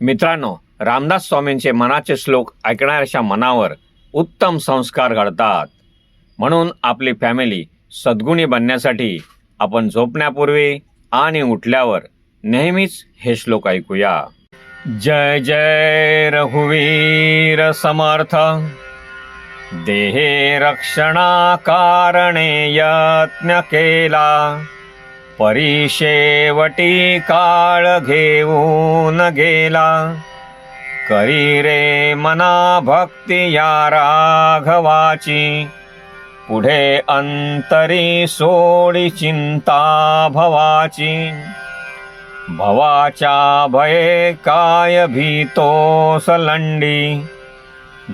मित्रांनो रामदास स्वामींचे मनाचे श्लोक ऐकणाऱ्याच्या मनावर उत्तम संस्कार घडतात. म्हणून आपली फॅमिली सद्गुणी बनण्यासाठी आपण झोपण्यापूर्वी आणि उठल्यावर नेहमीच हे श्लोक ऐकूया. जय जय रघुवीर समर्थ. देहे रक्षणा कारणे यत्न केला. परिशेवटी काळ घेऊन गेला. करी रे मना भक्ती या राघवाची. पुढे अंतरी सोडी चिंता भवाची. भवाच्या भये काय भीतो सलंडी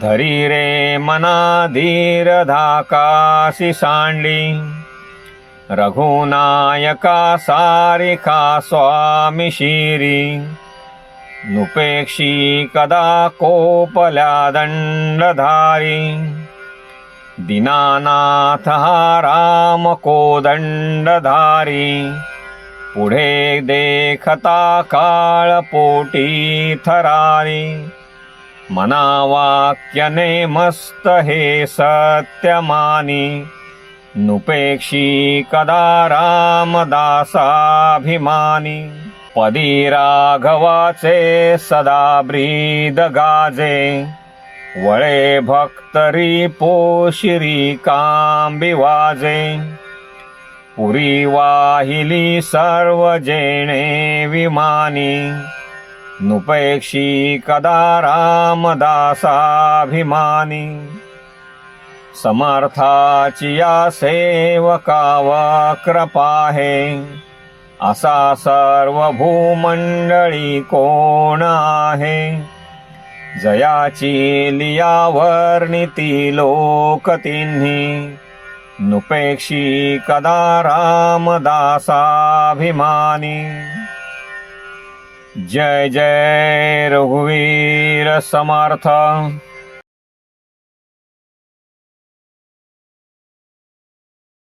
धरी रे मना धीर धाकासी सांडी. रघुनायका सारिका स्वामी शिरी। नुपेक्षी कदा कोपल्या दंडधारी। दिनानाथ हा राम कोदंडधारी पुढे देखता काळपोटी थरारी। मनावाक्यने मस्त हे सत्यमानी नुपेक्षी कदा रामदासाभिमानी। पदी राघवाचे सदा ब्रीद गाजे। वळे भक्तरी पोशिरी कांबी वाजे। पुरी वाहिली सर्व जेणे विमानी। नुपेक्षी कदा रामदासाभिमानी। समर्थाची या कृपा आहे. असा सर्व भूमंडळी कोण आहे? जयाची लिया वर्णिती लोक तिन्ही. नुपेक्षी कदा रामदासाभिमानी. जय जय रघुवीर समर्थ.